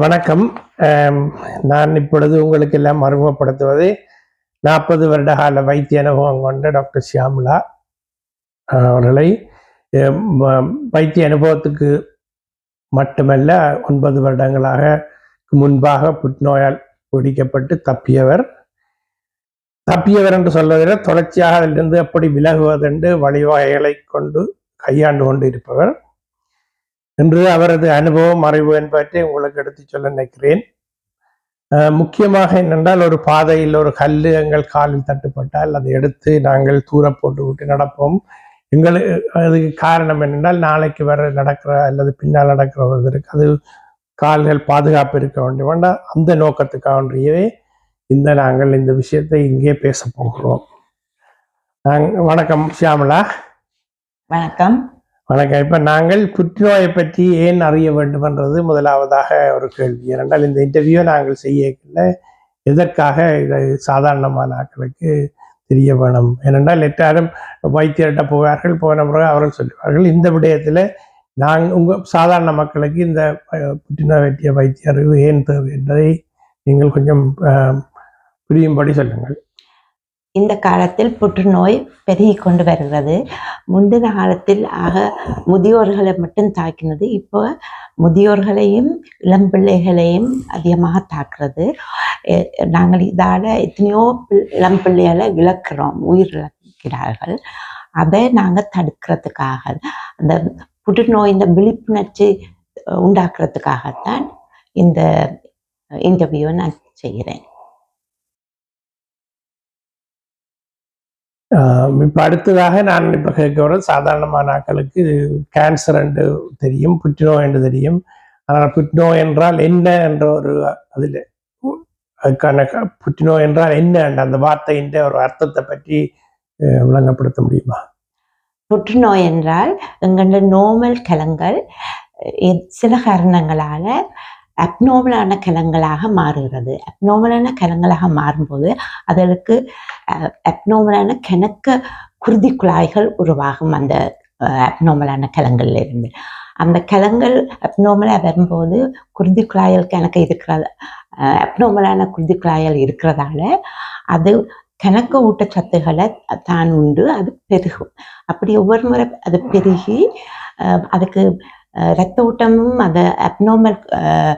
வணக்கம். நான் இப்பொழுது உங்களுக்கு எல்லாம் அறிமுகப்படுத்துவது நாற்பது வருட கால வைத்திய அனுபவம் கொண்ட டாக்டர் ஷியாம்லா அவர்களை. வைத்திய அனுபவத்துக்கு மட்டுமல்ல ஒன்பது வருடங்களாக முன்பாக புற்றுநோயால் பிடிக்கப்பட்டு தப்பியவர். தப்பியவர் என்று சொல்வதில் தொடர்ச்சியாக அதிலிருந்து எப்படி விலகுவதென்று வழிவகைகளை கொண்டு கையாண்டு கொண்டு இருப்பவர் என்று அவரது அனுபவம் அறிவு என்பவற்றை உங்களுக்கு எடுத்துச் சொல்ல நினைக்கிறேன். முக்கியமாக என்னென்றால் ஒரு பாதையில் ஒரு கல் எங்கள் காலில் தட்டுப்பட்டால் அதை எடுத்து நாங்கள் தூர போட்டு விட்டு நடப்போம். எங்களுக்கு அதுக்கு காரணம் என்னென்றால் நாளைக்கு வர நடக்கிற அல்லது பின்னால் நடக்கிறவர்களுக்கு அது கால்கள் பாதுகாப்பு இருக்க வேண்டும் வேண்டாம் அந்த நோக்கத்துக்காகவே இந்த நாங்கள் இந்த விஷயத்தை இங்கே பேச போகிறோம். நாங்க வணக்கம் ஷியாமலா. வணக்கம். வணக்கம். இப்போ நாங்கள் புற்றுநோயை பற்றி ஏன் அறிய வேண்டும் என்றது முதலாவதாக ஒரு கேள்வி. ஏனென்றால் இந்த இன்டர்வியூ நாங்கள் செய்யல எதற்காக இதை சாதாரணமான ஆட்களுக்கு தெரிய வேணும்? ஏனென்றால் எல்லாரும் வைத்தியர்கிட்ட போவார்கள் போன பிறகு அவர்கள் சொல்லுவார்கள் இந்த விடயத்தில் நாங்கள் உங்கள் சாதாரண மக்களுக்கு இந்த புற்றுநோய் பற்றிய வைத்திய அறிவு ஏன் தேவை என்பதை நீங்கள் கொஞ்சம் புரியும்படி சொல்லுங்கள். இந்த காலத்தில் புற்றுநோய் பெருகி கொண்டு வருகிறது. முந்தின காலத்தில் ஆக முதியோர்களை மட்டும் தாக்கினது. இப்போ முதியோர்களையும் இளம் பிள்ளைகளையும் அதிகமாக தாக்குறது. நாங்கள் இதால் எத்தனையோ இளம் பிள்ளைகளை இழக்கிறோம் உயிர் இழக்கிறார்கள் அதை நாங்கள் தடுக்கிறதுக்காக அந்த புற்றுநோய் இந்த விழிப்புணர்ச்சி உண்டாக்குறதுக்காகத்தான் இந்த இன்டர்வியூவை நான் செய்கிறேன். இப்ப அடுத்ததாக நான் இப்போ கேட்க வர சாதாரணமான ஆக்களுக்கு கேன்சர் என்று தெரியும் புற்றுநோய் என்று தெரியும். ஆனால் புற்றுநோய் என்றால் என்ன என்ற ஒரு அதில் அதுக்கான புற்றுநோய் என்றால் என்ன அந்த வார்த்தையின் ஒரு அர்த்தத்தை பற்றி விளங்கப்படுத்த முடியுமா? புற்றுநோய் என்றால் எங்களோட நோமல் கலங்கள் சில காரணங்களால் அப்னோமலான கலங்களாக மாறுகிறது. அப்னோமலான கலங்களாக மாறும்போது அதற்கு அப்னோமலான கணக்க குருதி குழாய்கள் உருவாகும் அந்த அப்னோமலான கலங்கள்ல இருந்து அந்த கலங்கள் அப்னோமலாக வரும்போது குருதி குழாய்கள் கணக்கு இருக்கிறது அப்னோமலான குருதி குழாய்கள் இருக்கிறதால அது கணக்க ஊட்டச்சத்துகளை தான் உண்டு அது பெருகும். அப்படி ஒவ்வொரு முறை அது பெருகி அஹ், அதுக்கு ரத்த ஓட்டமும் அந்த அப்னோமல்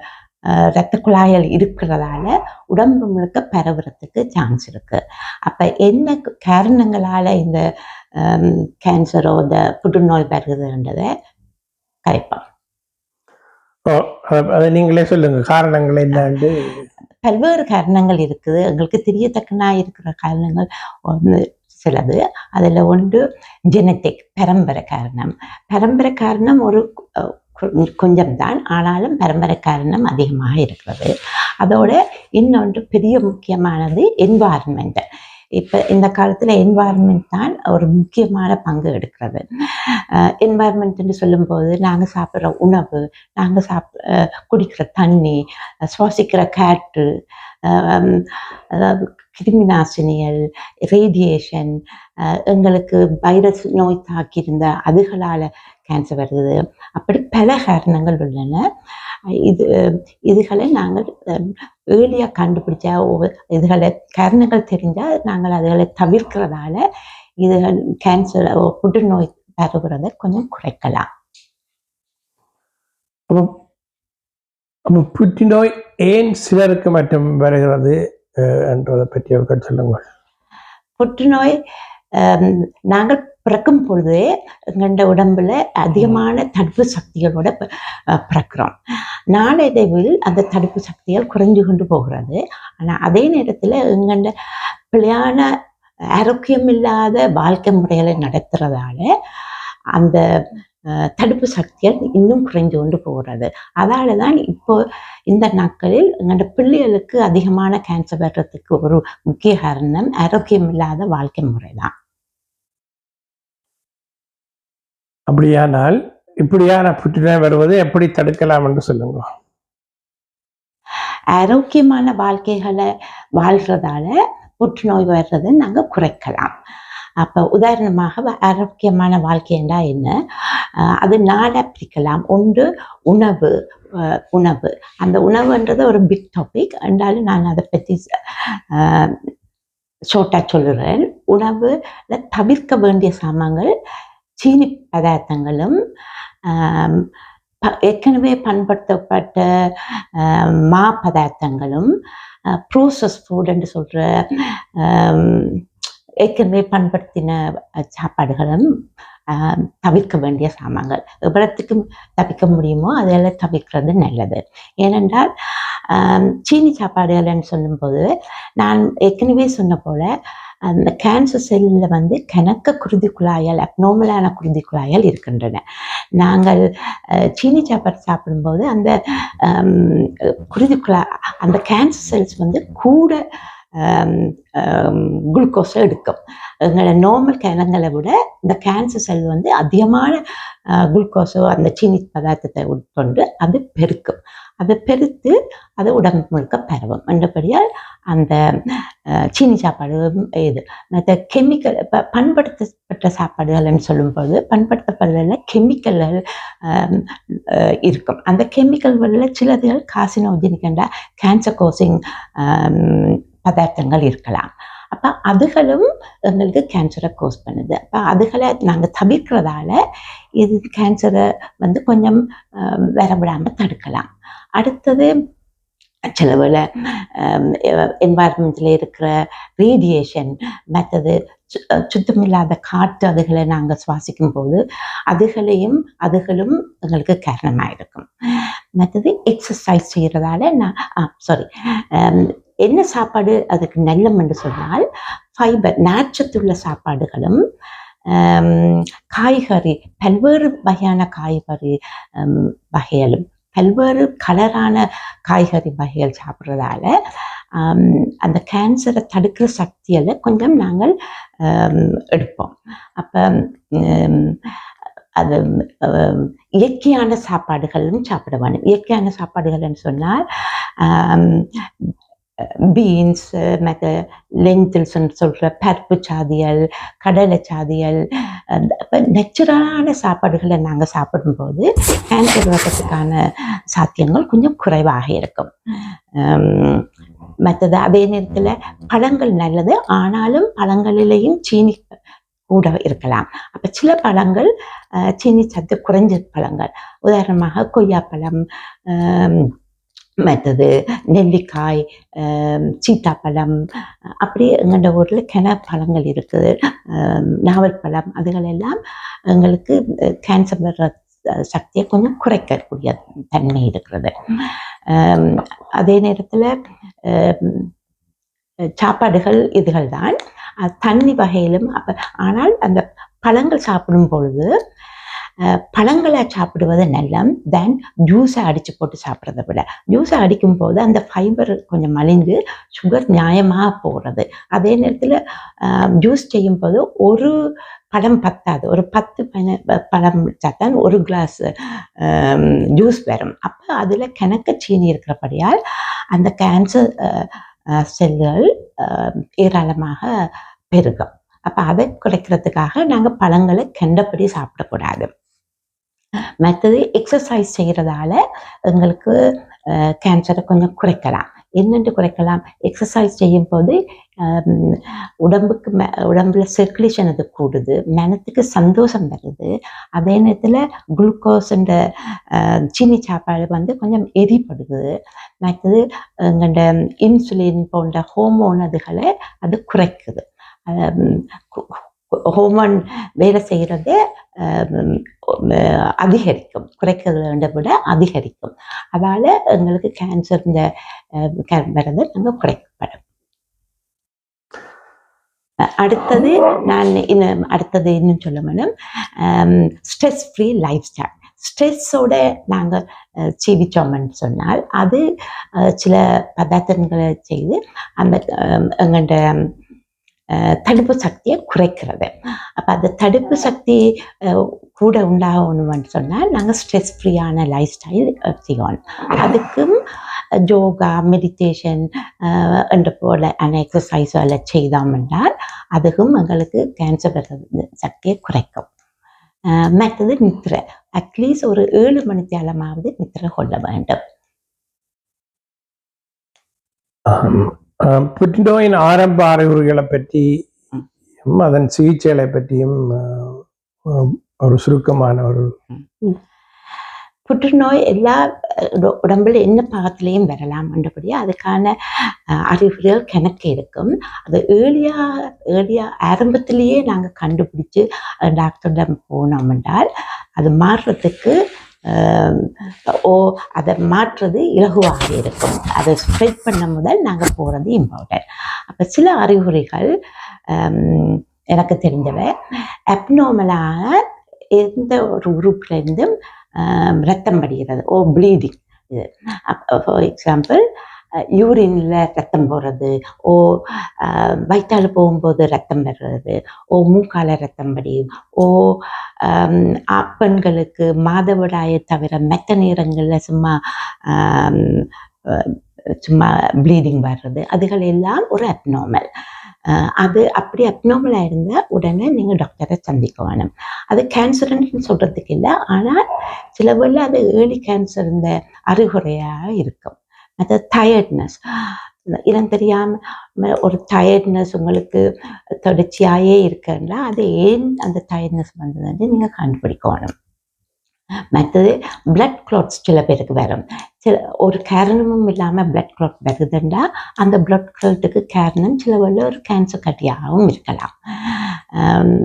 இரத்த குழாய்கள் இருக்கிறதால உடம்பு முழுக்க பரவுறதுக்கு சான்ஸ் இருக்கு. அப்ப என்ன காரணங்களால இந்த கேன்சரோ இந்த புற்றுநோய் வருகுதுன்றதை கரைப்போம். அத- நீங்களே சொல்லுங்க. காரணங்கள் என்னன்னு பல்வேறு காரணங்கள் இருக்குது. எங்களுக்கு தெரியத்தக்கனா இருக்கிற காரணங்கள் சிலது. அதில் ஒன்று ஜெனட்டிக் பரம்பரை காரணம். பரம்பரை காரணம் ஒரு அஹ், கொஞ்சம்தான். ஆனாலும் பரம்பரை காரணம் அதிகமாக இருக்கிறது. அதோட இன்னொன்று பெரிய முக்கியமானது என்வாரன்மெண்ட் இப்போ இந்த காலத்தில் என்வாரன்மெண்ட் தான் ஒரு முக்கியமான பங்கு எடுக்கிறது. என்வாரன்மெண்ட்னு சொல்லும்போது நாங்கள் சாப்பிட்ற உணவு நாங்கள் சாப் குடிக்கிற தண்ணி சுவாசிக்கிற காற்று அதாவது கிருமி நாசினிகள் ரேடியேஷன் எங்களுக்கு வைரஸ் நோய் தாக்கியிருந்த அதுகளால் கேன்சர் வருது. அப்படி பல காரணங்கள் உள்ளன. இது இதுகளை நாங்கள் ஏர்லியாக கண்டுபிடிச்ச ஒவ்வொரு இதுகளை காரணங்கள் தெரிஞ்சால் நாங்கள் அதுகளை தவிர்க்கிறதால இதுகள் கேன்சர் புற்றுநோய் பரவுறதை கொஞ்சம் குறைக்கலாம். புற்றுநோய் ஏன் சிலருக்கு மட்டும் வருகிறது என்றதை பற்றி கருத்து சொல்லுங்கள். புற்றுநோய் நாங்கள் பிறக்கும் பொழுதே எங்களோட உடம்புல அதிகமான தடுப்பு சக்திகளோட பிறக்கிறோம். நாளடைவில் அந்த தடுப்பு சக்திகள் குறைஞ்சு கொண்டு போகிறது. ஆனால் அதே நேரத்தில் எங்களோட பிழையான ஆரோக்கியம் இல்லாத வாழ்க்கை முறைகளை நடத்துறதால அந்த தடுப்பு சக்திகள் இன்னும் குறைந்து கொண்டு போகிறது அதால தான் இப்போ இந்த நாட்களில் எங்களோட பிள்ளைகளுக்கு அதிகமான கேன்சர் வர்றதுக்கு ஒரு முக்கிய காரணம் ஆரோக்கியம் இல்லாத வாழ்க்கை முறை தான் அப்படியானால் இப்படியான புற்றுநோய் வருவதை எப்படி தடுக்கலாம் என்று சொல்லுங்க. ஆரோக்கியமான வாழ்க்கைகளை வாழ்கிறதால புற்றுநோய் வர்றதை நாங்கள் குறைக்கலாம். அப்போ உதாரணமாக வ- ஆரோக்கியமான வாழ்க்கைண்டா என்ன? அது நாளாக பிரிக்கலாம். ஒன்று உணவு உணவு. அந்த உணவுன்றது ஒரு பிக் டாபிக் என்றாலும் நான் அதை பற்றி ஷோர்ட்டாக சொல்லுறேன். உணவுல தவிர்க்க வேண்டிய சாமான்கள் சீனி பதார்த்தங்களும் ஆஹ் ப- ஏற்கனவே பண்படுத்தப்பட்ட மா பதார்த்தங்களும் ப்ரோசஸ் ஃபுட்ன்னு சொல்கிற ஏற்கனவே பண்படுத்தின சாப்பாடுகளும் தவிர்க்க வேண்டிய சாமான்கள். எவ்வளத்துக்கு தவிர்க்க முடியுமோ அதெல்லாம் தவிர்க்கிறது நல்லது. ஏனென்றால் சீனி சாப்பாடுகள்னு சொல்லும்போது நான் ஏற்கனவே சொன்ன போல அந்த கேன்சர் செல்லில் வந்து கணக்க குருதி குழாய்கள் அப்னோமலான குருதி குழாய்கள் இருக்கின்றன. நாங்கள் சீனி சாப்பாடு சாப்பிடும்போது அந்த குருதி குழா அந்த கேன்சர் செல்ஸ் வந்து கூட குளுக்கோஸை எடுக்கும். எங்களை நார்மல் கிழங்களை விட இந்த கேன்சர் செல் வந்து அதிகமான குளுக்கோஸோ அந்த சீனி பதார்த்தத்தை உட்கொண்டு அது பெருக்கும். அதை பெருத்து அது உடம்பு முழுக்க பரவும். என்றபடியால் அந்த சீனி சாப்பாடு இது மற்ற கெமிக்கல் இப்போ பண்படுத்தப்பட்ட சாப்பாடுகள்னு சொல்லும்போது பண்படுத்தப்படுறதுல கெமிக்கல்கள் இருக்கும். அந்த கெமிக்கல்களில் சிலதுகள் காசினோஜினிக்கண்டா கேன்சர் கோசிங் பதார்த்தங்கள் இருக்கலாம். அப்போ அதுகளும் எங்களுக்கு கேன்சரை கோஸ் பண்ணுது. அப்போ அதுகளை நாங்கள் தவிர்க்கிறதால இது கேன்சரை வந்து கொஞ்சம் வர விடாமல் தடுக்கலாம். அடுத்தது சில வேளை என்வாயர்மெண்ட்டில் இருக்கிற ரேடியேஷன் மற்றது சு- சுத்தமில்லாத காற்று அதுகளை நாங்கள் சுவாசிக்கும் போது அதுகளையும் அதுகளும் எங்களுக்கு காரணமாக இருக்கும் மற்றது எக்ஸசைஸ் செய்கிறதால நான் சாரி என்ன சாப்பாடு அதுக்கு நல்லம் என்று சொன்னால் ஃபைபர் நாச்சத்துள்ள சாப்பாடுகளும் காய்கறி பல்வேறு வகையான காய்கறி வகைகளும். பல்வேறு கலரான காய்கறி வகைகள் சாப்பிட்றதால அந்த கேன்சரை தடுக்கிற சக்தியில் கொஞ்சம் நாங்கள் எடுப்போம். அப்போ அது இயற்கையான சாப்பாடுகளும் சாப்பிட வேணும் இயற்கையான சாப்பாடுகள்னு சொன்னால் பீன்ஸ் uh, மற்ற லென்டில்ஸ்ன்னு சொல்கிற பருப்பு சாதியல் கடலை சாதியல் நேச்சுரலான சாப்பாடுகளை நாங்கள் சாப்பிடும்போது கேன்சர் வர்றதுக்கான சாத்தியங்கள் கொஞ்சம் குறைவாக இருக்கும். மற்றது அதே நேரத்தில் பழங்கள் நல்லது ஆனாலும் பழங்களிலேயும் சீனி கூட இருக்கலாம். அப்போ சில பழங்கள் சீனி சத்து குறைஞ்ச பழங்கள். உதாரணமாக கொய்யாப்பழம் மற்றது நெல்லிக்காய் சீத்தாப்பழம் அப்படி எங்கள்ட ஊரில் கிண பழங்கள் இருக்குது நாவல் பழம் அதுகளெல்லாம் எங்களுக்கு கேன்சர் வர்ற சக்தியை கொஞ்சம் குறைக்கக்கூடிய தன்மை இருக்கிறது. அதே நேரத்தில் சாப்பாடுகள் இதுகள் தான் தண்ணி வகையிலும் அப்போ ஆனால் அந்த பழங்கள் சாப்பிடும் பொழுது பழங்களை சாப்பிடுவது நல்லம். தென் ஜூஸை அடித்து போட்டு சாப்பிட்றத விட. ஜூஸை அடிக்கும் போது அந்த ஃபைபர் கொஞ்சம் மலிந்து சுகர் நியாயமாக போகிறது அதே நேரத்தில் ஜூஸ் செய்யும் போது ஒரு பழம் பத்தாது. ஒரு பத்து பன ப- பழம் தான் ஒரு கிளாஸ் ஜூஸ் வரும். அப்போ அதில் கிணக்க சீனி இருக்கிறபடியால் அந்த கேன்சர் செல்கள் ஏராளமாக பெருகும். அப்போ அதை குறைக்கிறதுக்காக நாங்கள் பழங்களை கண்டபடி சாப்பிடக்கூடாது. மற்றது எக்ஸசைஸ் செய்கிறதால எங்களுக்கு கேன்சரை கொஞ்சம் குறைக்கலாம். என்னென்று குறைக்கலாம்? எக்ஸசைஸ் செய்யும் போது உடம்புக்கு மெ உடம்புல சர்க்குலேஷன் அது கூடுது மனத்துக்கு சந்தோஷம் வருது. அதே நேரத்தில் குளுக்கோஸுன்ற சீனி சாப்பாடு வந்து கொஞ்சம் எரிப்படுது மற்றது எங்கள்ட இன்சுலின் போன்ற ஹோமோன் அதுகளை அது குறைக்குது. ஹோமன் வேலை செய்கிறது அதிகரிக்கும். குறைக்கிறத விட அதிகரிக்கும். அதால் எங்களுக்கு கேன்சர் இந்த மருந்து நாங்கள் குறைக்கப்படும். அடுத்தது நான் இன்னும் அடுத்தது இன்னும் சொல்ல வேணும். ஸ்ட்ரெஸ் ஃப்ரீ லைஃப் ஸ்டைல் ஸ்ட்ரெஸ்ஸோட நாங்கள் ஜீவிச்சோம்னு சொன்னால் அது சில பதார்த்தங்களை செய்து அந்த எங்கள்கிட்ட தடுப்பு சக்தியை குறைக்கிறது அப்போ அந்த தடுப்பு சக்தி அஹ், கூட உண்டாகணும்னு சொன்னால் நாங்கள் ஸ்ட்ரெஸ் ஃப்ரீயான லைஃப் ஸ்டைல் செய்யணும் அதுக்கும் யோகா மெடிடேஷன் என்ற போல அந்த எக்ஸசைஸ் எல்லாம் செய்தோம் என்றால் எங்களுக்கு கேன்சர் சக்தியை குறைக்கும் மற்றது நித்திரை அட்லீஸ்ட் ஒரு ஏழு மணி தேலமாவது நித்திரை கொள்ள வேண்டும் புற்றுநோயின் ஆரம்ப அறிகுறிகளை பற்றியும் அதன் சிகிச்சைகளை பற்றியும் ஒரு சுருக்கமான ஒரு புற்றுநோய் எல்லா உடம்புல என்ன பாகத்திலையும் வரலாம் என்றபடியா அதுக்கான அறிகுறிகள் கணக்கு இருக்கும். அது ஏர்லியா ஏர்லியா ஆரம்பத்திலேயே நாங்கள் கண்டுபிடிச்சு டாக்டரிடம் போனோம் என்றால் அது மாறுறதுக்கு ஓ அதை மாற்றுறது இலகுவாக இருக்கும். அதை ஸ்ப்ரெட் பண்ண முதல் நாங்கள் போகிறது இம்பார்ட்டன்ட் அப்போ சில அறிகுறிகள் எனக்கு தெரிஞ்சவை. அப்நார்மலாக எந்த ஒரு உறுப்புலேருந்தும் ரத்தம் வடிகிறது ஓ ப்ளீடிங் இது. ஃபார் எக்ஸாம்பிள் யூரின்ல ரத்தம் போகிறது ஓ வயிற்றால் போகும்போது ரத்தம் வர்றது ஓ மூக்கால ரத்தம் வடியும் ஓ ஆப்பெண்களுக்கு மாதவிடாயை தவிர மெத்த நேரங்களில் சும்மா சும்மா ப்ளீடிங் வர்றது அதுகள் எல்லாம் ஒரு அப்நார்மல் அது அப்படி அப்நார்மலாக இருந்தால் உடனே நீங்கள் டாக்டரை சந்திக்க வேணும். அது கேன்சருன்னு சொல்கிறதுக்கு இல்லை ஆனால் சில வேளை அது ஏர்லி கேன்சர் இந்த அறிகுறையாக இருக்கும். அந்த டயர்ட்னஸ் இனம் தெரியாமல் ஒரு டயர்ட்னஸ் உங்களுக்கு தொடர்ச்சியாகவே இருக்குன்னா அது ஏன் அந்த டயர்ட்னஸ் வந்ததுன்னு நீங்கள் கண்டுபிடிக்கணும். மற்றது பிளட் கிளாட்ஸ் சில பேருக்கு வரும். சில ஒரு காரணமும் இல்லாமல் பிளட் கிளாட் வருதுண்டா அந்த பிளட் கிளாட்டுக்கு காரணம் சில வழியில் ஒரு கேன்சர் கட்டியாகவும் இருக்கலாம்.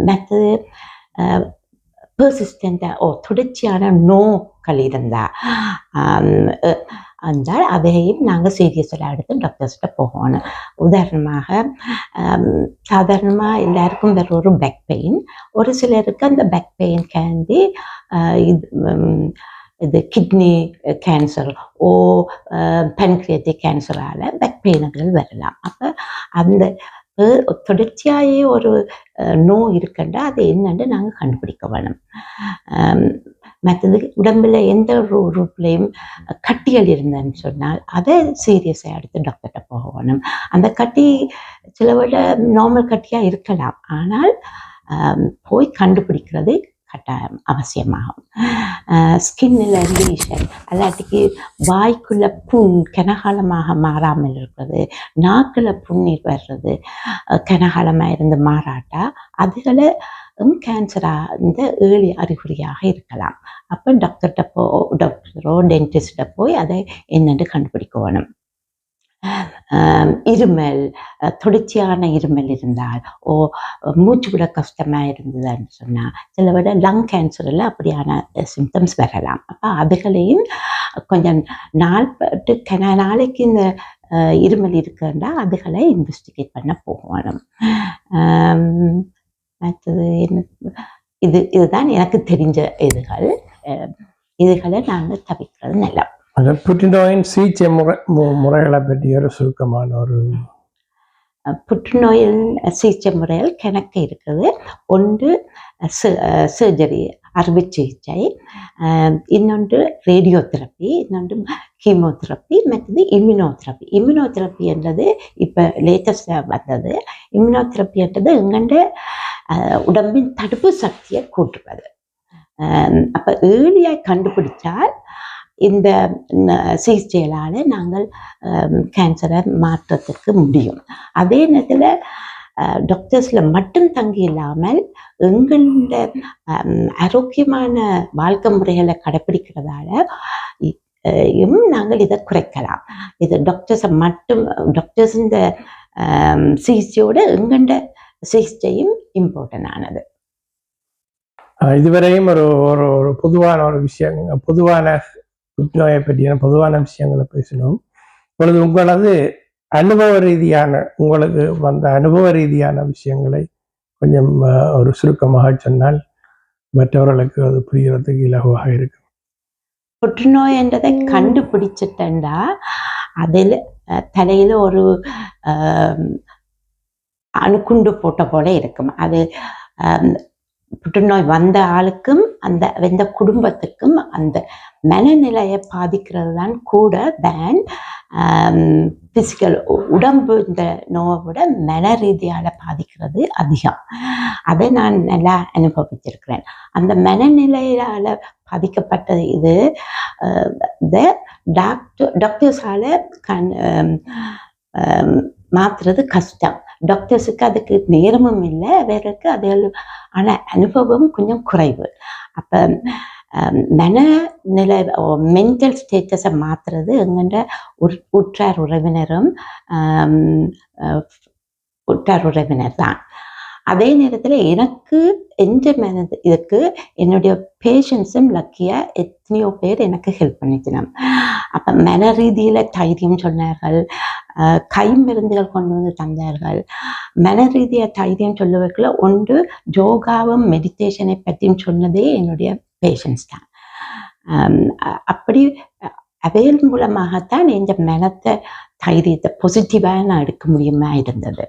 மற்றது பெர்சிஸ்டண்ட்டாக ஓ தொடர்ச்சியான நோக்கள் இருந்தால் இருந்தால் அதையும் நாங்கள் சீரியஸாக எடுத்து டாக்டர்ஸ்கிட்ட போகணும். உதாரணமாக சாதாரணமாக எல்லாருக்கும் வேற ஒரு பேக் பெயின் ஒரு சிலருக்கு அந்த பேக் பெயின் கேந்தி இது இது கிட்னி கேன்சர் ஓ பென்க்ரியட்டிக் கேன்சரால் பேக் பெயின்கள் வரலாம். அப்போ அந்த தொடர்ச்சியாகவே ஒரு நோய் இருக்குண்டா அது என்னன்னு நாங்கள் கண்டுபிடிக்க வேணும். மற்றது உடம்பில் எந்த ஒரு உறுப்புலையும் கட்டிகள் இருந்தேன்னு சொன்னால் அதை சீரியஸாக எடுத்து டாக்டர்கிட்ட போகணும் அந்த கட்டி சில விட நார்மல் கட்டியாக இருக்கலாம். ஆனால் போய் கண்டுபிடிக்கிறது கட்டாயம் அவசியமாகும். ஸ்கின்னில் லீஷன் அல்லாட்டிக்கு வாய்க்குள்ள புண் கனகாலமாக மாறாமல் இருக்கிறது நாக்கில் புண்ணீர் வர்றது கனகாலமாக இருந்து மாறாட்டா அதுகளை கேன்சராக இந்த ஏழி அறிகுறியாக இருக்கலாம். அப்போ டாக்டர்கிட்ட போ டாக்டரோ டென்டிஸ்ட்டை போய் அதை என்னென்று கண்டுபிடிக்க வேணும். இருமல் தொடர்ச்சியான இருமல் இருந்தால் ஓ மூச்சு விட கஷ்டமாக இருந்ததுன்னு சொன்னால் சில விட லங் கேன்சரில் அப்படியான சிம்டம்ஸ் வரலாம். அப்போ அதுகளையும் கொஞ்சம் நாள்பட்டு கன நாளைக்கு இந்த இருமல் இருக்குன்னா அதுகளை இன்வெஸ்டிகேட் பண்ண போகணும். மற்றது என்ன இது இதுதான் எனக்கு தெரிஞ்ச இதுகள். இதுகளை நாங்கள் தவிர்க்கிறது நல்லா அந்த புற்றுநோயின் சிகிச்சை முறை முறைகளை பற்றி ஒரு சுருக்கமான ஒரு புற்றுநோயின் சிகிச்சை முறையில் கணக்கு இருக்குது. ஒன்று சர்ஜரி அறுவை சிகிச்சை. இன்னொன்று ரேடியோ தெரப்பி இன்னொன்று கீமோதெரப்பி மற்றது இம்யூனோதெரப்பி. இம்யூனோதெரப்பி என்றது இப்போ லேட்டஸ்டாக வந்தது. இம்யூனோதெரப்பி என்றது எங்கண்ட உடம்பின் தடுப்பு சக்தியை கூட்டுவது. அப்போ ஏர்லியாக கண்டுபிடிச்சால் இந்த சிகிச்சைகளால் நாங்கள் கேன்சரை மாற்றத்துக்கு முடியும். அதே நேரத்தில் டாக்டர்ஸில் மட்டும் தங்கி இல்லாமல் எங்களோட ஆரோக்கியமான வாழ்க்கை முறைகளை கடைப்பிடிக்கிறதால நாங்கள் இதை குறைக்கலாம். இது டாக்டர்ஸை மட்டும் டாக்டர்ஸ் இந்த சிகிச்சையோட எங்கண்ட சிகிச்சையும் இம்பார்ட்டன்ட் ஆனது. இதுவரையும் ஒரு ஒரு ஒரு பொதுவான ஒரு விஷயம் பொதுவான புற்றுநோயை பற்றியான பொதுவான விஷயங்களை பேசினோம். இப்பொழுது உங்களது அனுபவ ரீதியான உங்களுக்கு வந்த அனுபவ ரீதியான விஷயங்களை கொஞ்சம் ஒரு சுருக்கமாக சொன்னால் மற்றவர்களுக்கு அது புரியறதுக்கு இலகுவாக இருக்கும். புற்றுநோய் என்றதை கண்டுபிடிச்சிட்டா அதில் தலையில் ஒரு அணுக்குண்டு போட்ட போல இருக்கும். அது புற்றுநோய் வந்த ஆளுக்கும் அந்த அந்த குடும்பத்துக்கும் அந்த மனநிலையை பாதிக்கிறது தான் கூட தேன் ஃபிசிக்கல் um, உடம்பு இந்த நோவை விட மன ரீதியால் பாதிக்கிறது அதிகம். அதை நான் நல்லா அனுபவிச்சிருக்கிறேன் அந்த மனநிலையால் பாதிக்கப்பட்ட இது அஹ், டாக்டர் டாக்டர்ஸால் கண் மாற்றுறது மாத்துறது கஷ்டம். டாக்டர்ஸுக்கு அதுக்கு நேரமும் இல்லை வேறுக்கு அது ஆனால் அனுபவம் கொஞ்சம் குறைவு. அப்போ மனநிலை மென்டல் ஸ்டேட்டஸை மாற்றுறது எங்கள்ட உற் உற்றார் உறவினரும் உற்றார் உறவினர் தான். அதே நேரத்தில் எனக்கு எந்த மனது இதுக்கு என்னுடைய பேஷன்ஸும் லக்கியாக எத்தனையோ பேர் எனக்கு ஹெல்ப் பண்ணிக்கணும். அப்போ மன ரீதியில் தைரியம் சொன்னார்கள் கை மருந்துகள் கொண்டு வந்து தந்தார்கள். மன ரீதியாக தைரியம் சொல்லுவதுக்குள்ள ஒன்று யோகாவும் மெடிடேஷனை பற்றியும் சொன்னதே என்னுடைய பேஷன்ஸ் தான். அப்படி அவைகள் மூலமாகத்தான் இந்த மனத்தை தைரியத்தை பாசிட்டிவாக நான் எடுக்க முடியுமா இருந்தது.